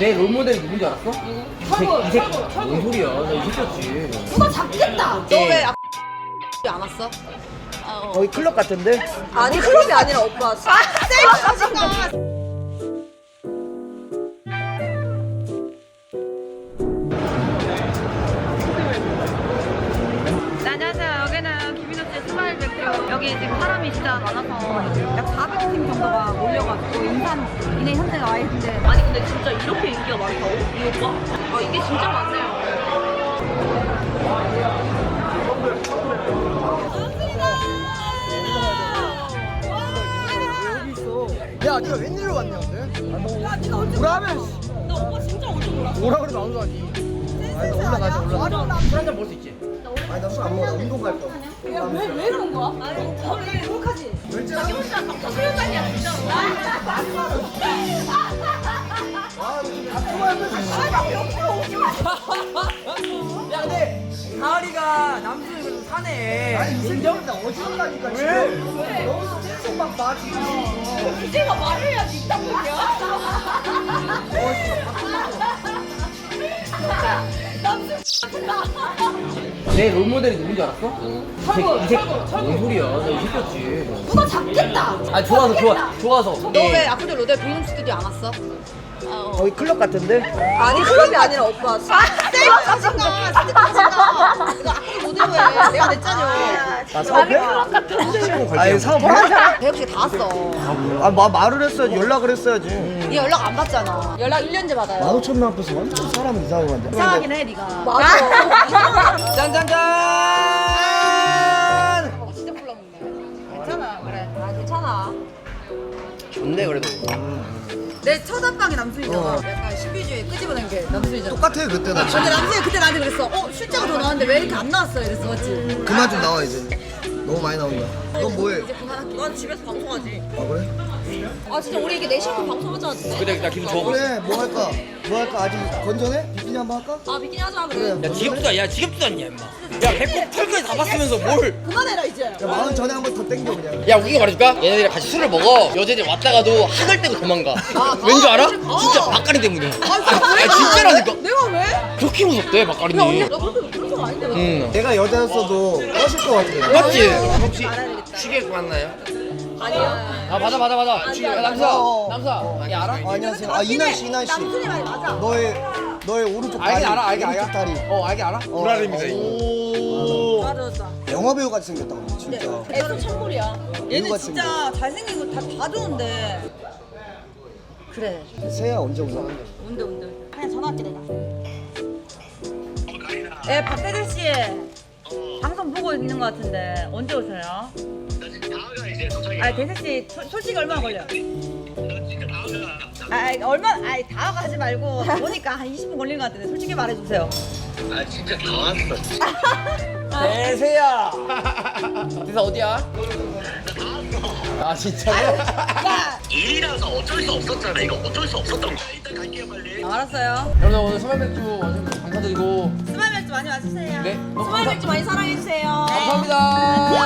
내 롤모델이 누군지 알았어? 철구, 이 새끼 철구, 철구. 뭔 소리야 나이 새끼였지 누가 잡겠다. 너 네. 왜안 왔어? 거기 클럽 같은데? 아니 클럽이 아니라 오빠 네, 안녕하세요. 여기 스마일 백교. 여기 지금 사람이 진짜 많아서 약 400팀 정도가 몰려가지고 인산 이내 현대가 와 있는데 아니 근데 진짜 이렇게 인기가 많다고? 이 오빠? 아 이게 진짜 많네요. 야, 네가 웬일로 왔냐, 근데? 야, 네가 언제 오라면 씨. 나 오빠 진짜 언제 오라? 오라 그러면 안 오라니. 아니, 나 올라가자, 올라가자. 술 한잔 먹을 수 있지? 아니, 나 술 안 먹어. 나 운동 갈 거야. 왜왜 거야? 아니 오빠 왜 행복하지? 자기 혼자 막 소리까지야 진짜. 아, 야 근데 가을이가 남순이 그래도 사네 아니, 이 새끼는 나 어지럽다니까, 지금. 너무 스트레스만 받지. 이제가 말을 해야지 있단 말이야. 내 롤모델이 누군지 알았어? 이 새끼 이 새끼 뭔 소리야? 나이 새끼였지. 누가 잡겠다. 아 좋아서 좋아 좋아서. 너 왜 아까 전에 로데 브이놈 스튜디오 안 왔어? 거기 클럽 같은데? 아니 클럽이 아니라 오빠. 셀카 찍어 스티 해 내가 냈잖여 나 사업해? 아니, 사업 해? 대혁씨 다 왔어. 아, 마, 말을 했어야지. 연락을 했어야지. 얘 연락 안 받잖아. 연락 1년째 받아요. 15,000명 앞에서 완전 사람은 이상하게 만데. 이상하긴 해 네가. 맞아. 짠짠짠! 어, 진짜 불렀는데. 괜찮아 그래. 아 괜찮아. 좋네 그래도 내첫 합방이 남순이잖아 약간 신비주의 끄집어낸 게 남순이잖아 똑같아, 그때 나 근데 남순이 그때 나한테 그랬어 어 실제가 더 나왔는데 왜 이렇게 안 나왔어 이랬어 맞지? 그만 좀 나와, 이제. 너무 많이 나온다. 넌 뭐해? 이제 그만할게 넌 집에서 방송하지 아, 그래? 아 진짜 우리 이게 4시간 방송하자 근데 나 기분 좋아 보여 그래, 뭐 할까? 뭐 할까? 아직 건전해? 비키니 한번 할까? 아 비키니 하자 그래 그래. 야 지겹지도 야 지겹지도 않냐 임마 야 배꼽 털까지 다 봤으면서 뭘 그만해라 이제 야, 마흔 전에 한 번 더 땡겨, 그냥. 야 웃긴 거 말해줄까? 얘네들이랑 같이 술을 먹어 여자들이 왔다가도 학을 떼고 도망가 왠지 알아? 진짜 박가리 때문이야 아 진짜라니까 내가 왜? 그렇게 무섭대 박가리니 나 그렇게 그런 거 아닌데 왜? 응 내가 여자였어도 꺼실 것 같아. 맞지? 혹시 취객 맞나요? 아니야 아 맞아 맞아 맞아 취객 야, 남사 어. 남사 아니 알아? 아, 안녕하세요. 아, 이난 씨, 이난 씨. 남순이 말이 맞아 너의 너의 오른쪽 다리. 알긴 알아 알긴 오른쪽 알아 다리. 어 알긴 알아? 어, 불알입니다 어. 이거 맞아 맞아 영화 배우 같이 생겼다, 진짜. 애도 천물이야 얘는 진짜 잘생기고 다, 다 좋은데 그래 세야 언제 오나? 운데 운데 그냥 전화 할게 내가 예 박대들 씨 방송 보고 있는 것 같은데 언제 오세요? 아 대세 씨 소- 솔직히 얼마나 걸려? 아 아이, 얼마 아이 다가 하지 말고 보니까 한 20분 걸린 것 같은데 솔직히 말해주세요. 아 진짜 다 왔어. 대세야 대세 어디야? 아 진짜? 일이라서 어쩔 수 없었잖아. 이거 어쩔 수 없었던 거야. 일단 갈게요 빨리. 알았어요. 여러분 오늘 소면 맥주 감사드리고 스마일 맥주 많이 마시세요. 네. 스마일 맥주 많이 사랑해주세요. 감사합니다